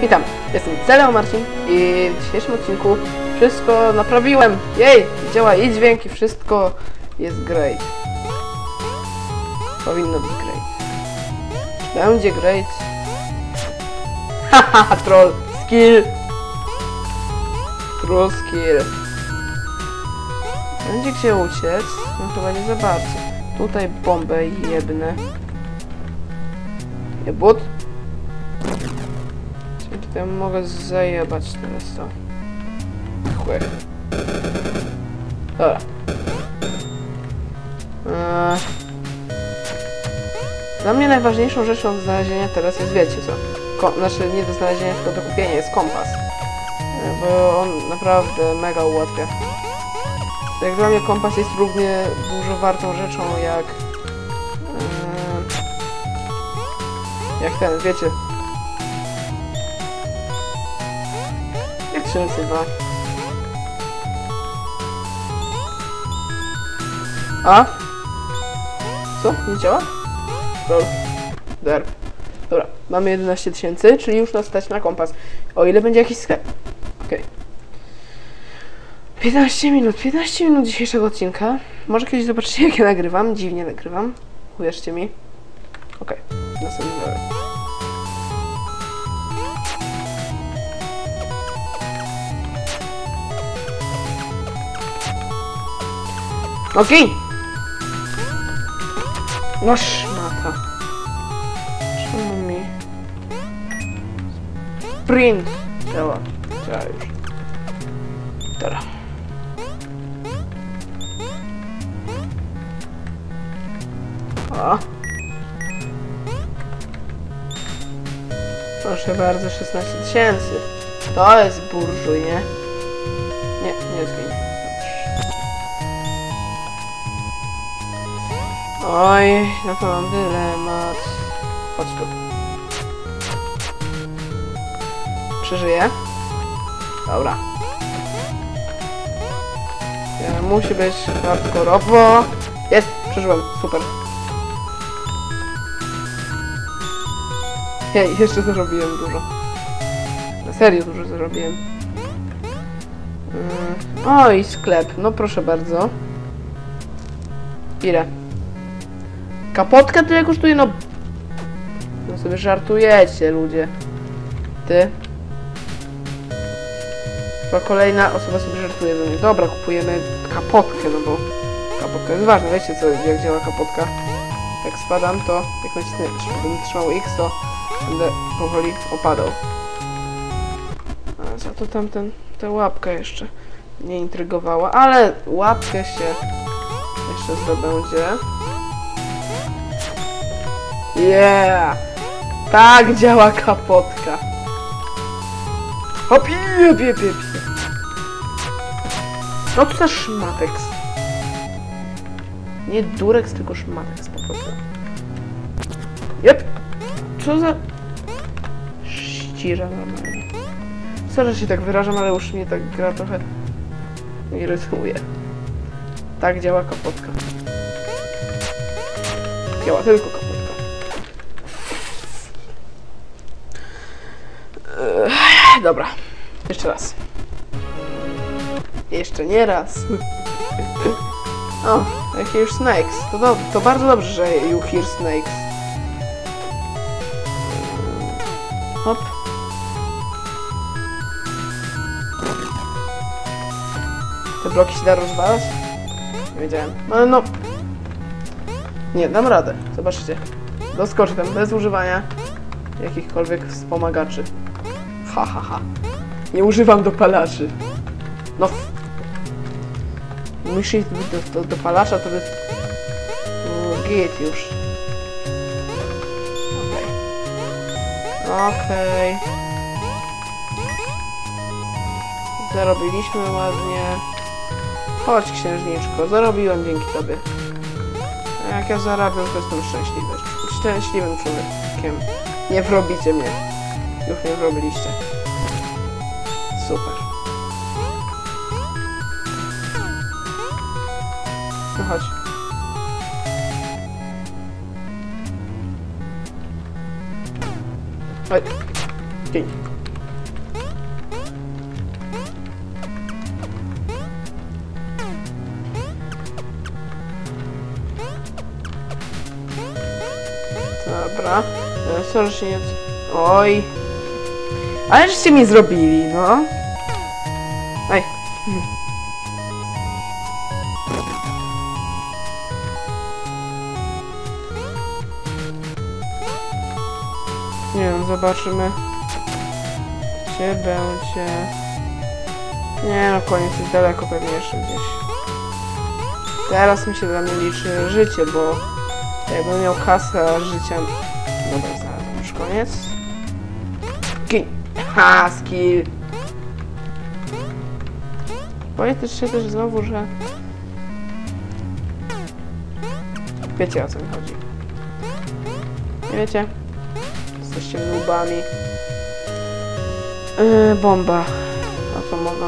Witam, jestem Celeo Marcin i w dzisiejszym odcinku wszystko naprawiłem. Jej, działa i dźwięk i wszystko jest great. Powinno być great. Będzie great? Haha, troll, skill. True skill. Będzie gdzie uciec? No chyba nie za bardzo. Tutaj bombę jebnę. Jebut. Czyli tutaj mogę zajebać teraz to. Chłe. Dobra. Eee. Dla mnie najważniejszą rzeczą do znalezienia teraz jest, wiecie co? Ko znaczy nie do znalezienia, tylko do kupienia jest kompas. E, Bo on naprawdę mega ułatwia. Jak dla mnie kompas jest równie dużo wartą rzeczą jak... Eee, jak ten, wiecie. Się nazywa? A? Co? Nie działa? Lol. Der. Dobra, mamy 11 tysięcy, czyli już nas stać na kompas. O ile będzie jakiś sklep. Okej. 15 minut, 15 minut dzisiejszego odcinka. Może kiedyś zobaczycie jak ja nagrywam. Dziwnie nagrywam. Uwierzcie mi. Okej, następny Okej! No szmata. Czemu mi... Print! Działa. Działa już. Dobra. O. Proszę bardzo, 16 tysięcy. To jest burżuj, nie? Nie, nie zgiń. Oj, no to mam dylemat. Chodź tu. Przeżyję? Dobra. Ja, musi być hardkorowo. Jest, przeżyłem, super. Hej, jeszcze zarobiłem dużo. Na serio dużo zarobiłem. Mm. Oj, sklep, no proszę bardzo. Ile? Kapotka tyle kosztuje, no... No sobie żartujecie, ludzie. Ty? Chyba kolejna osoba sobie żartuje do mnie. Dobra, kupujemy kapotkę, no bo kapotka jest ważna. Wiecie co, jak działa kapotka? Jak spadam, to jak nacisnę, będę trzymał X, to będę powoli opadał. A za to tamten, ta łapka jeszcze nie intrygowała, ale łapkę się jeszcze zdobędzie. Yeah! Tak działa kapotka. Hop, jeb, jeb, jeb. No to za szmateks. Nie dureks, tylko szmateks po prostu. Jep! Co za... Ścira normalnie. Sorry, że się tak wyrażam, ale już mnie tak gra trochę irytuje. Tak działa kapotka. Działa tylko kapotka. Dobra. Jeszcze raz. Jeszcze nie raz. O, jakie już snakes. To, do, to bardzo dobrze, że you hear snakes. Hop. Te bloki się da rozwalać? Nie wiedziałem. Ale no... Nie, dam radę. Zobaczcie. Doskoczę tam bez używania jakichkolwiek wspomagaczy. Ha, ha, ha. Nie używam dopalaczy. No. Iść do, do, do dopalacza, to by... No, git już. Okej. Okej. Zarobiliśmy ładnie. Chodź, księżniczko. Zarobiłem dzięki tobie. Jak ja zarabiam, to jestem szczęśliwy. Szczęśliwym człowiekiem. Nie wrobicie mnie już nie zrobiliście. Super. No chodź. Oj. Dzień. Dobra. Sorry, się nie... Oj. Ale żeście mi zrobili, no. Ej. Nie wiem, zobaczymy. Gdzie będzie... Nie no, koniec jest daleko pewnie jeszcze gdzieś. Teraz mi się dla mnie liczy życie, bo jakbym miał kasę, życia... Dobra, znalazłem już koniec. Ha, skill. Pamiętajcie też znowu, że... Wiecie o co mi chodzi. Nie wiecie? Jesteście nubami. Yy, bomba. A co mogę?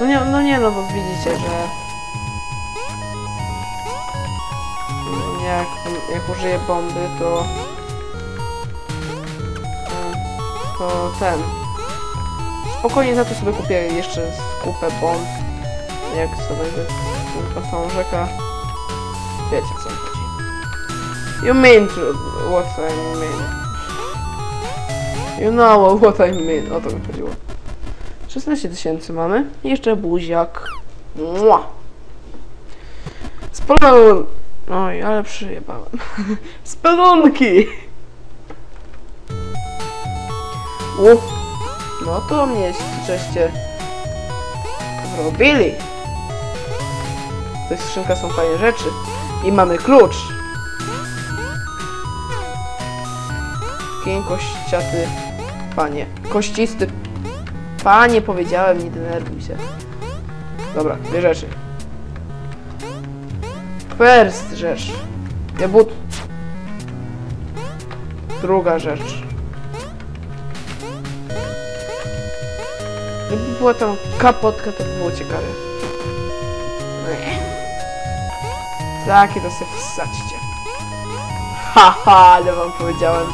No nie, no nie, no bo widzicie, że... Jak, jak użyję bomby, to... To ten... Spokojnie za to sobie kupię jeszcze kupę bomb. Jak sobie tą rzeka. Wiecie co chodzi. You mean to what I mean. You know what I mean. O to mi chodziło. 16 tysięcy mamy. Jeszcze buziak. Mua. Spalon... Oj, ale przyjebałem. Spelunki! Uff. No to mnie żeście zrobili. W tej skrzynka są fajne rzeczy. I mamy klucz. Kien kościaty panie. Kościsty panie powiedziałem, nie denerwuj się. Dobra, dwie rzeczy. First rzecz. Debut. Druga rzecz. Gdyby była tam kapotka, to by było ciekawe. Takie to se wsadźcie. Haha, ale wam powiedziałem.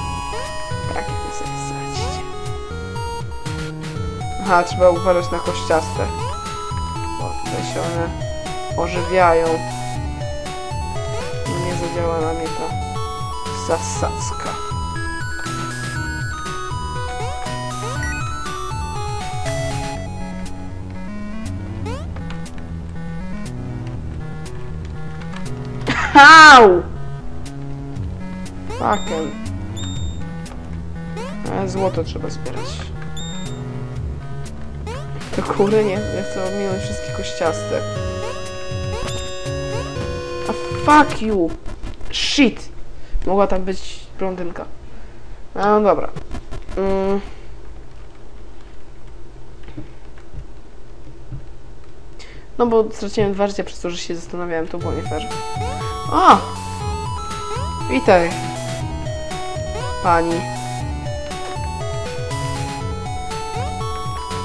Takie to se wsadźcie. Aha, trzeba uważać na kościaste. Bo tutaj się one ożywiają. Nie zadziała na mnie ta zasadzka. Au! Fucking. A złoto trzeba zbierać. To kury nie, ja chcę ominąć wszystkie kościaste. A fuck you! Shit! Mogła tam być blondynka. No dobra. Mm. No bo straciłem dwa życia przez to, że się zastanawiałem, to było nie fair. O! Witaj. Pani.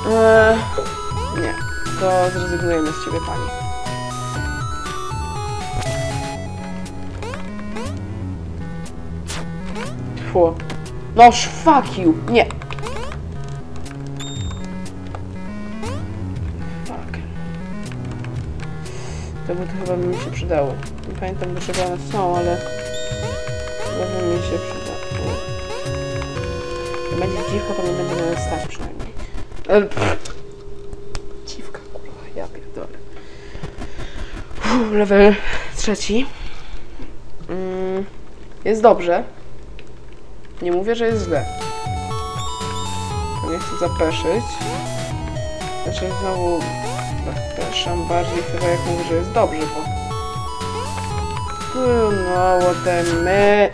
Eee, nie, to zrezygnujemy z ciebie, pani. Fu. Noż, fuck you! Nie! By to chyba by mi się przydało. Nie pamiętam do czego one są, ale chyba by mi się przydało. Jak będzie dziwko, to nie będę miał stać przynajmniej. Ale. Dziwka, kurwa, ja pierdolę. Uff, level trzeci. Mm, jest dobrze. Nie mówię, że jest źle. Nie chcę zapeszyć. Znaczy znowu zapeszam bardziej chyba jak mówię, że jest dobrze, bo... Know what I mean.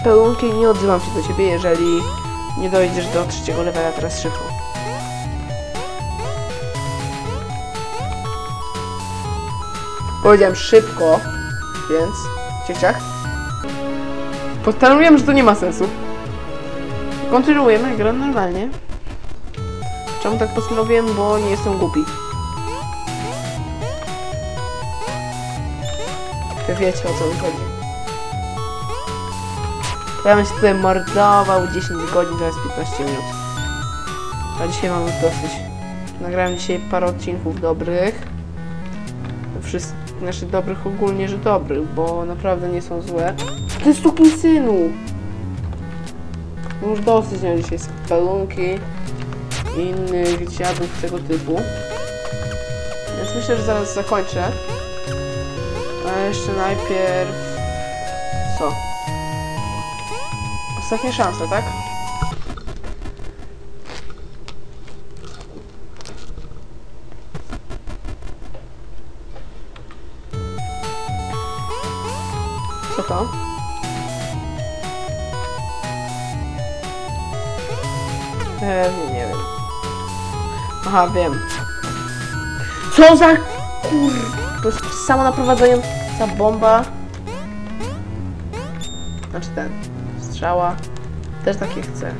Spelunki nie odzywam się do ciebie, jeżeli nie dojdziesz do trzeciego levela teraz szybko. Powiedziałem szybko, więc... Cieciach? Postanowiłem, że to nie ma sensu. Kontynuujemy grę normalnie. Czemu tak postanowiłem? Bo nie jestem głupi. Wy wiecie o co mi chodzi. Ja bym się tutaj mordował 10 godzin zamiast 15 minut. A dzisiaj mam już dosyć. Nagrałem dzisiaj parę odcinków dobrych. Wszyst... Znaczy dobrych ogólnie, że dobrych, bo naprawdę nie są złe. To jest synu! Już dosyć miałem dzisiaj spelunki i innych dziadów tego typu. Więc myślę, że zaraz zakończę. A jeszcze najpierw... Co? Ostatnia szansa, tak? Co to? Eee, nie wiem. Aha, wiem. Co za kur... To jest samo naprowadzająca bomba. Znaczy ten. Strzała. Też takie chcę.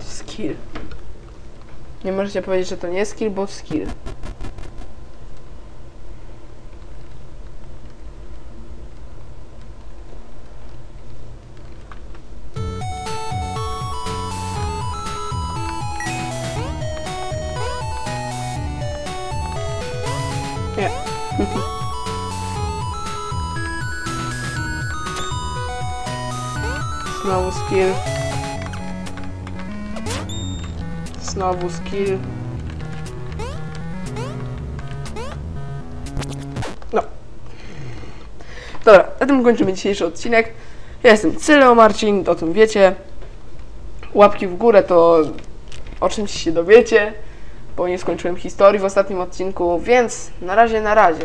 Skill. Nie możecie powiedzieć, że to nie skill, bo skill. Skill. Znowu skill. No. Dobra, na tym kończymy dzisiejszy odcinek. Ja jestem Cyleo Marcin, o tym wiecie. Łapki w górę to o czymś się dowiecie, bo nie skończyłem historii w ostatnim odcinku, więc na razie, na razie.